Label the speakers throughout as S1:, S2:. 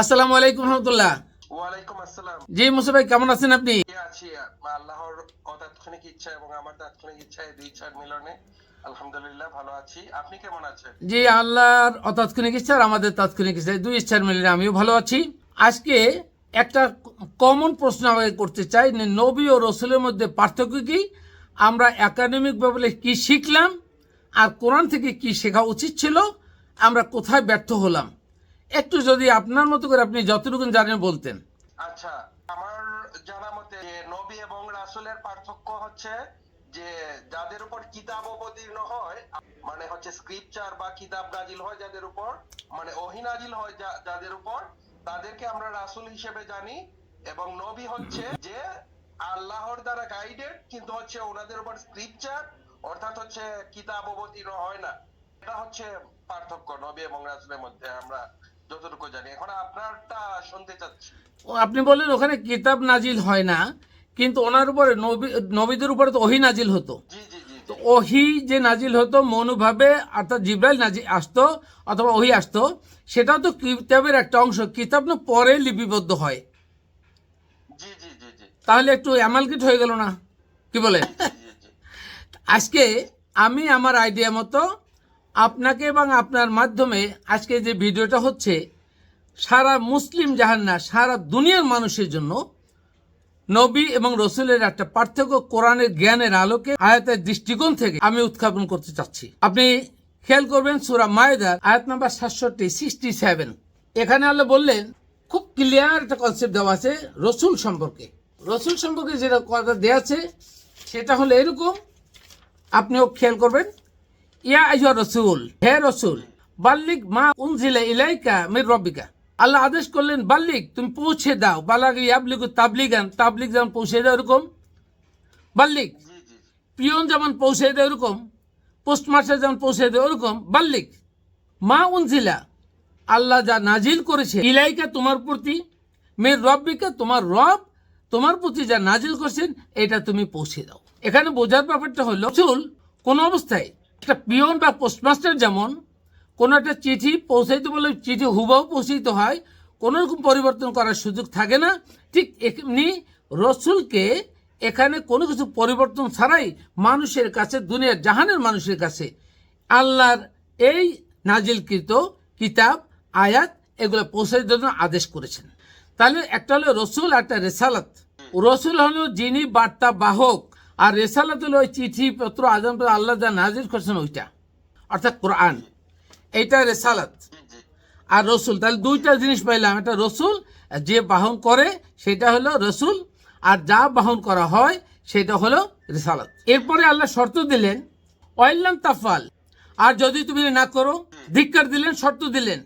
S1: আসসালামু আলাইকুম রহমতুল্লাহ।
S2: ওয়ালাইকুম আসসালাম।
S1: জি মুসা ভাই কেমন আছেন আপনি?
S2: আছি। আল্লাহর অতাৎক্ষণিক ইচ্ছা এবং আমার তাৎক্ষণিক ইচ্ছা এই দুই ইচ্ছার মিলনে আলহামদুলিল্লাহ ভালো আছি। আপনি কেমন আছেন?
S1: জি আল্লাহর অতাৎক্ষণিক ইচ্ছা আর আমাদের তাৎক্ষণিক ইচ্ছা দুই ইচ্ছার মিলে আমিও ভালো আছি। আজকে একটা কমন প্রশ্ন আমাকে করতে চাই নবী ও রসুলের মধ্যে পার্থক্য কি? আমরা একাডেমিক ভাবে কি শিখলাম? আর কোরআন থেকে কি শেখা উচিত ছিল? আমরা কোথায় ব্যর্থ হলাম? একটু যদি আপনার মতো করে আপনি যতটুকু জানেন বলতেন।
S2: আচ্ছা আমার জানা মতে নবী এবং রাসূলের পার্থক্য হচ্ছে যে যাদের উপর কিতাব অবতীর্ণ হয় মানে হচ্ছে স্ক্রিপচার বা কিতাব নাজিল হয় যাদের উপর মানে হয় যাদের উপর, তাদেরকে আমরা রাসূল হিসেবে জানি এবং নবী হচ্ছে যে আল্লাহর দ্বারা গাইডেড কিন্তু হচ্ছে ওনাদের উপর স্ক্রিপচার অর্থাৎ হচ্ছে কিতাব অবতীর্ণ হয় না। এটা হচ্ছে পার্থক্য নবী এবং রাসূলের মধ্যে আমরা যতটুকু জানি। এখন আপনারটা শুনতে চাচ্ছি।
S1: আপনি বললেন ওখানে কিতাব নাজিল হয় না কিন্তু ওনার উপরে নবী নবীদের উপরে তো ওহি নাজিল হতো। তো ওহি যে নাজিল হতো মনুভাবে অর্থাৎ জিব্রাইল নাজিল আসতো অথবা ওহি আসতো সেটাও তো কিতাবের একটা অংশ। কিতাব না পরে লিপিবদ্ধ হয়। তাহলে একটু অ্যামালকিট হয়ে গেল না? কি বলে? আজকে আমি আমার আইডিয়া মতো আপনাকে এবং আপনার মাধ্যমে আজকে যে ভিডিওটা হচ্ছে, সারা মুসলিম জাহান না, সারা দুনিয়ার মানুষের জন্য নবী এবং রসুলের একটা পার্থক্য কোরআনের জ্ঞানের আলোকে, আয়াতের দৃষ্টিকোণ থেকে আমি উত্থাপন করতে চাচ্ছি। আপনি খেয়াল করবেন সুরা মায়েদার আয়াত নাম্বার সাতষট্টি সিক্সটি সেভেন এখানে আল্লাহ বললেন, খুব ক্লিয়ার একটা কনসেপ্ট দেওয়া আছে রসুল সম্পর্কে। রসুল সম্পর্কে যেটা কথা দেওয়া আছে, সেটা হলো এরকম। আপনিও খেয়াল করবেন ইয়া আইয়া রসুল হে রসুল বাল্লিক মা উনজিলা ইলাইকা মির রব্বিকা। আল্লাহ আদেশ করলেন বাল্লিক তুমি পৌঁছে দাও। বালাগ ইয়াবলিগু তাবলিগান তাবলিগ যেমন পৌঁছে দাও এরকম বাল্লিক পিয়ন যেমন পৌঁছে দেয় ওরকম পোস্টমাস্টার যেমন পৌঁছে দেয় ওরকম বাল্লিক মা উনজিলা আল্লাহ যা নাজিল করেছে ইলাইকা তোমার প্রতি মেয়ের রব্বিকা তোমার রব তোমার প্রতি যা নাজিল করছেন এটা তুমি পৌঁছে দাও। এখানে বোঝার ব্যাপারটা হলো চুল কোন অবস্থায় একটা পিয়ন বা পোস্টমাস্টার যেমন, কোনো একটা চিঠি পৌঁছাইতে বলে চিঠি হুবাও পৌঁছাইতে হয়, কোনো রকম পরিবর্তন করার সুযোগ থাকে না। ঠিক এমনি রসুলকে এখানে কোনো কিছু পরিবর্তন ছাড়াই মানুষের কাছে, দুনিয়ার জাহানের মানুষের কাছে আল্লাহর এই নাজিলকৃত কিতাব, আয়াত এগুলো পৌঁছাই জন্য আদেশ করেছেন। তাহলে একটা হলো রসুল একটা রেসালাত। রসুল হলো যিনি বার্তা বাহক আর রেসালাত হলো ওই চিঠি, পত্র আজম আল্লাহ যা নাজির করেছেন ওইটা। অর্থাৎ কোরআন। এইটা রেসালাত। আর রসুল, তাহলে দুইটা জিনিস পাইলাম। এটা রসুল, যে বাহন করে, সেটা হলো রসুল। আর যা বাহন করা হয়, সেটা হলো রেসালাত। এরপরে আল্লাহ শর্ত দিলেন অয়েল্লাম তাফাল। আর যদি তুমি না করো, ধিক্কার দিলেন, শর্ত দিলেন।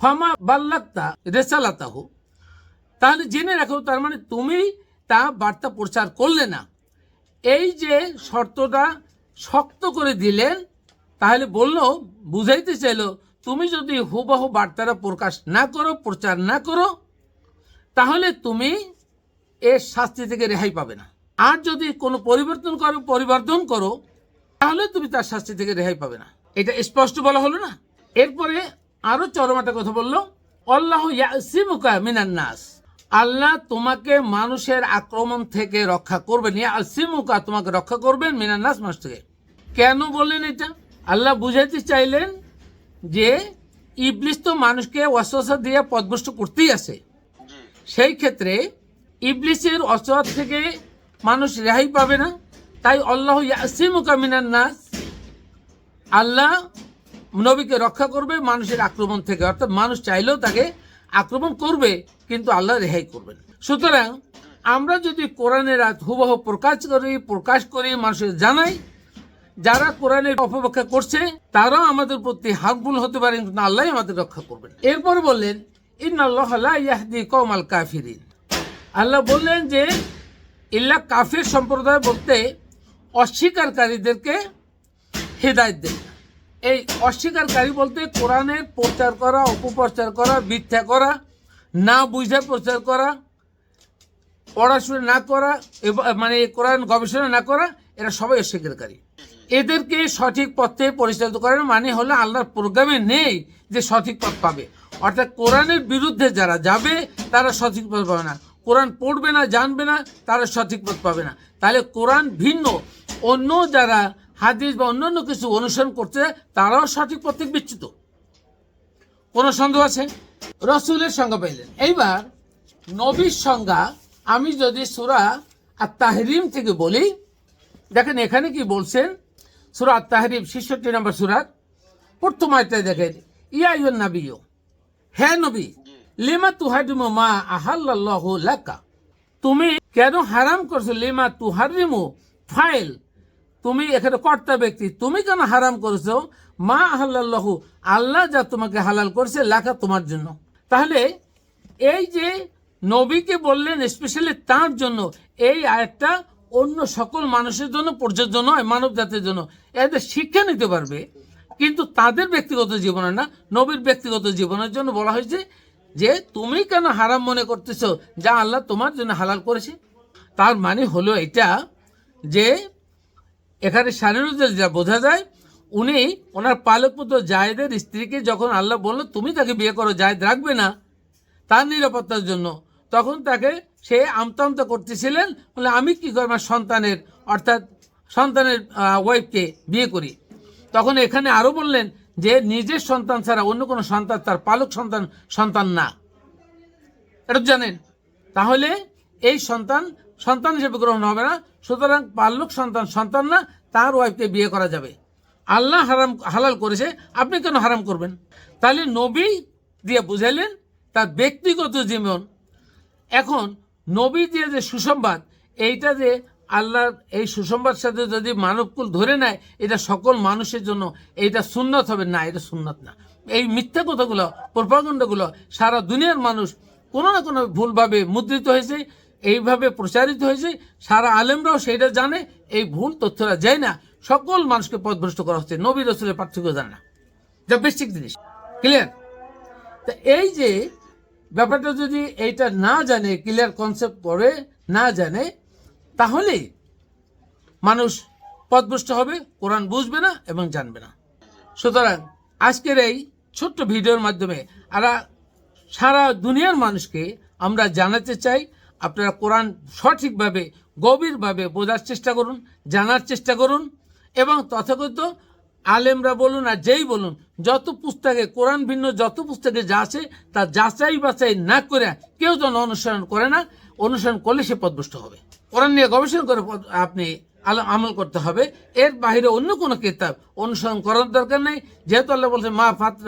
S1: ফামা বাল্লাক্তা রেসালাতাহু। তাহলে জেনে রাখো, তার মানে তুমি তা বার্তা প্রচার করলে না। এই যে শর্তটা শক্ত করে দিলেন, তাহলে বলল, বুঝাইতে চাইলো, তুমি যদি হুবহু বার্তাটা প্রকাশ না করো, প্রচার না করো, তাহলে তুমি এর শাস্তি থেকে রেহাই পাবে না। আর যদি কোনো পরিবর্তন করো পরিবর্তন করো, তাহলে তুমি তার শাস্তি থেকে রেহাই পাবে না। এটা স্পষ্ট বলা হলো না? এরপরে আরও চরম একটা কথা বলল, আল্লাহ ইয়াসিমুকা মিনান নাস। আল্লাহ তোমাকে মানুষের আক্রমণ থেকে রক্ষা করবেন। ইয়াসিমুকা তোমাকে রক্ষা করবেন মিনান নাস মানুষ থেকে। কেন বললেন এটা? আল্লাহ বুঝাইতে চাইলেন যে ইবলিস তো মানুষকে ওয়াসওয়াসা দিয়ে পদভ্রষ্ট করতেই আছে। সেই ক্ষেত্রে ইবলিসের অসহাত থেকে মানুষ রেহাই পাবে না। তাই আল্লাহ ইয়াসিমুকা মিনান নাস। আল্লাহ নবীকে রক্ষা করবে মানুষের আক্রমণ থেকে। অর্থাৎ মানুষ চাইলেও তাকে আক্রমণ করবে, কিন্তু আল্লাহ রেহাই করবেন। সুতরাং আমরা যদি কোরআনের আয়াত হুবহু প্রকাশ করি প্রকাশ করি, মানুষের জানাই, যারা কোরআনের অপব্যাখ্যা করছে, তারাও আমাদের প্রতি হার্মফুল হতে পারেন কিন্তু আল্লাহ আমাদের রক্ষা করবেন। এরপর বললেন ইন আল্লাহ ইয়াহদি কওমাল কাফিরিন। আল্লাহ বললেন যে, ইল্লা কাফির সম্প্রদায় বলতে অস্বীকারীদেরকে হেদায়ত দেন। এই অস্বীকারী বলতে কোরআনের প্রচার করা, অপপ্রচার করা, মিথ্যা করা, না বুঝে প্রচার করা, পড়াশোনা না করা মানে কোরআন গবেষণা না করা, এরা সবাই অস্বীকারী। এদেরকে সঠিক পথে পরিচালিত করার মানে হলো আল্লাহর প্রোগ্রামে নেই যে সঠিক পথ পাবে। অর্থাৎ কোরআনের বিরুদ্ধে যারা যাবে, তারা সঠিক পথ পাবে না। কোরআন পড়বে না, জানবে না, তারা সঠিক পথ পাবে না। তাহলে কোরআন ভিন্ন। অন্য যারা হাদিস বা অন্যান্য কিছু অনুসরণ করতে তারাও সঠিক পথ থেকে বিচ্যুত। কোনো সন্দেহ আছে? রসুলের সংজ্ঞা পাইলেন। এইবার নবীর সংজ্ঞা, আমি যদি সুরা আর তাহরিম থেকে বলি, দেখেন এখানে কি বলছেন? সুরা তাহরিম ছেষট্টি নম্বর সুরাত প্রথম আয়তায় দেখেন, ইয়া নাবিও হে নবী, লিমা তুহারিমু মা আহাল্লাহু লাকা, তুমি কেন হারাম করছ? লিমা তুহারিমু ফাইল তুমি এখানে কর্তা ব্যক্তি, তুমি কেন হারাম করেছ? মা আহাল্লাহু আল্লাহ যা তোমাকে হালাল করেছে, লেখা তোমার জন্য। তাহলে এই যে নবীকে বললেন স্পেশালি তার জন্য, এই আয়াতটা অন্য সকল মানুষের জন্য প্রযোজ্য নয়, মানব জাতির জন্য। এদের শিক্ষা নিতে পারবে, কিন্তু তাদের ব্যক্তিগত জীবনে না, নবীর ব্যক্তিগত জীবনের জন্য বলা হয়েছে যে, তুমি কেন হারাম মনে করতেছো? যা আল্লাহ তোমার জন্য হালাল করেছে। তার মানে হলো এটা যে এখানে শারীরিক যা বোঝা যায়, উনি ওনার পালক পুত্র জায়েদের স্ত্রীকে যখন আল্লাহ বলল, তুমি তাকে বিয়ে করো, জায়েদ রাখবে না তার নিরাপত্তার জন্য। তখন তাকে সে আমতা আমতা করতেছিলেন বলে আমি কি করি আমার সন্তানের, অর্থাৎ সন্তানের ওয়াইফকে বিয়ে করি? তখন এখানে আরও বললেন যে, নিজের সন্তান ছাড়া অন্য কোনো সন্তান তার পালক সন্তান সন্তান না। এটা জানেন। তাহলে এই সন্তান সন্তান হিসেবে গ্রহণ হবে না, সুতরাং পাল্লুক সন্তান সন্তান না, তার ওয়াইফকে বিয়ে করা যাবে। আল্লাহ হারাম, হালাল করেছে, আপনি কেন হারাম করবেন? তাহলে নবী দিয়ে বুঝাইলেন, তার ব্যক্তিগত জীবন। এখন নবী দিয়ে যে সুসংবাদ, এইটা যে আল্লাহর এই সুসংবাদ সাথে যদি মানবকুল ধরে নেয়, এটা সকল মানুষের জন্য এইটা সুন্নত হবে। না, এটা সুন্নত না। এই মিথ্যা কথাগুলো প্রপাগণ্ডগুলো সারা দুনিয়ার মানুষ কোনো না কোনো ভুলভাবে মুদ্রিত হয়েছে। এইভাবে প্রচারিত হয়েছে, সারা আলেমরাও সেইটা জানে, এই ভুল তথ্যরা যায় না। সকল মানুষকে পথভ্রষ্ট করা হচ্ছে, নবী রসুলের পার্থক্য জানে না। যা বেসিক জিনিস। ক্লিয়ার তা এই যে ব্যাপারটা যদি এইটা না জানে ক্লিয়ার কনসেপ্ট করে না জানে, তাহলে মানুষ পথভ্রষ্ট হবে, কোরআন বুঝবে না এবং জানবে না। সুতরাং আজকের এই ছোট্ট ভিডিওর মাধ্যমে আমরা সারা দুনিয়ার মানুষকে আমরা জানাতে চাই আপনারা কোরআন সঠিকভাবে, গভীরভাবে বোঝার চেষ্টা করুন, জানার চেষ্টা করুন এবং তথাকথিত আলেমরা বলুন আর যেই বলুন, যত পুস্তকে, কোরআন ভিন্ন যত পুস্তকে যা আছে তা যাচাই বাছাই না করে কেউ যেন অনুসরণ করে না, অনুসরণ করলে সে পদভ্রষ্ট হবে। কোরআন নিয়ে গবেষণা করে আপনি আমল করতে হবে। এর বাইরে অন্য কোনো কিতাব অনুসরণ করার দরকার নেই। যেহেতু আল্লাহ বলছে মা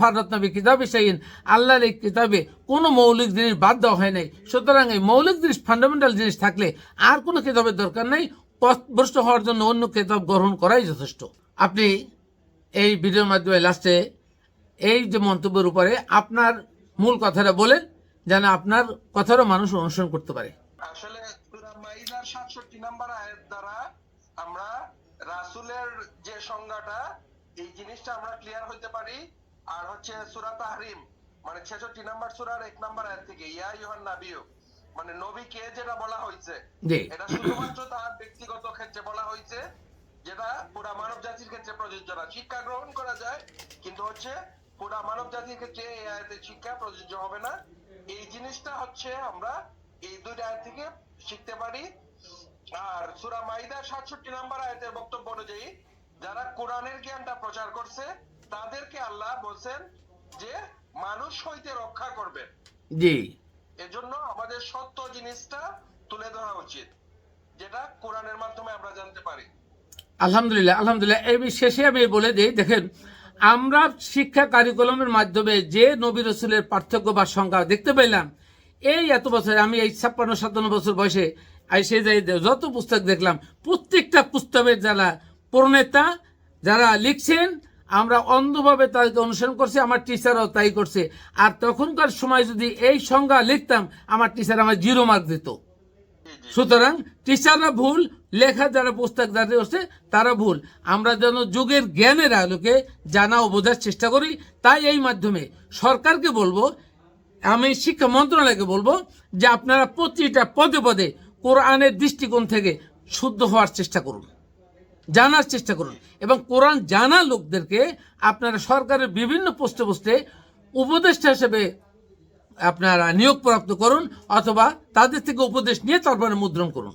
S1: ফারত নবী কিতাবে সাইন আল্লাহর এই কিতাবে কোনো মৌলিক জিনিস বাদ দেওয়া হয় নাই। সুতরাং এই মৌলিক জিনিস ফান্ডামেন্টাল জিনিস থাকলে আর কোনো কিতাবের দরকার নেই। পথভ্রষ্ট হওয়ার জন্য অন্য কিতাব গ্রহণ করাই যথেষ্ট। আপনি এই ভিডিওর মাধ্যমে লাস্টে এই যে মন্তব্যের উপরে আপনার মূল কথাটা বলেন, যেন আপনার কথারও মানুষ অনুসরণ করতে পারে।
S2: আসলে সূরা মাইদার 67 নাম্বার আয়াত দ্বারা আমরা রাসূলের যে সংজ্ঞাটা এই জিনিসটা আমরা ক্লিয়ার হতে পারি। আর হচ্ছে সূরা তাহরিম মানে 66 নাম্বার সূরার 1 নাম্বার আয়াত থেকে ইয়া ইউহান নাবিয়্যু মানে নবীকে যেটা বলা হয়েছে এটা শুধুমাত্র তার ব্যক্তিগত ক্ষেত্রে বলা হয়েছে যেটা পুরা মানব জাতির ক্ষেত্রে প্রযোজ্য না। শিক্ষা গ্রহণ করা যায় কিন্তু হচ্ছে পুরা মানব জাতির ক্ষেত্রে এই আয়াতের শিক্ষা প্রযোজ্য হবে না। এই জিনিসটা হচ্ছে আমরা এই দুইটা আয়াত থেকে শিখতে পারি। আর সূরা মাইদার 67 নাম্বার আয়াতের বক্তব্য অনুযায়ী যারা কোরআনের জ্ঞানটা প্রচার করছে তাদেরকে আল্লাহ বলছেন যে মানুষ হইতে রক্ষা করবেন
S1: জি।
S2: এজন্য আমাদের সত্য জিনিসটা তুলে ধরা উচিত যেটা কোরআনের মাধ্যমে আমরা জানতে পারি।
S1: আলহামদুলিল্লাহ আলহামদুলিল্লাহ। এই শেষে আমি বলে দিই দেখেন আমরা শিক্ষা কারিকুলামের মাধ্যমে যে নবী রসুলের পার্থক্য বা সংখ্যা দেখতে পেলাম এই এত বছর আমি এই ছাপ্পান্ন সাতান্ন বছর বয়সে এসে যাই, যত পুস্তক দেখলাম, প্রত্যেকটা পুস্তকের যারা প্রণেতা, যারা লিখছেন, আমরা অন্ধভাবে তাদেরকে অনুসরণ করছি, আমার টিচারও তাই করছে। আর তখনকার সময় যদি এই সংজ্ঞা লিখতাম, আমার টিচার আমার জিরো মার্ক দিত। সুতরাং টিচাররা ভুল, লেখা যারা পুস্তক দাঁড়িয়ে হচ্ছে তারা ভুল। আমরা যেন যুগের জ্ঞানের আলোকে জানা ও বোঝার চেষ্টা করি, তাই এই মাধ্যমে সরকারকে বলব, আমি শিক্ষা মন্ত্রণালয়কে বলব, যে আপনারা প্রতিটা পদে পদে কোরআনের দৃষ্টিকোণ থেকে শুদ্ধ হওয়ার চেষ্টা করুন, জানার চেষ্টা করুন। এবং কোরআন জানা লোকদেরকে আপনারা সরকারের বিভিন্ন পোস্টে পোস্টে উপদেষ্টা হিসেবে আপনারা নিয়োগপ্রাপ্ত করুন অথবা তাদের থেকে উপদেশ নিয়ে তারপরে মুদ্রণ করুন।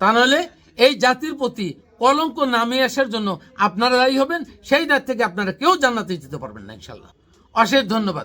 S1: তা নাহলে এই জাতির প্রতি কলঙ্ক নামিয়ে আসার জন্য আপনারা দায়ী হবেন, সেই দায় থেকে আপনারা কেউ জান্নাতে যেতে পারবেন না ইনশাল্লাহ অশেষ ধন্যবাদ।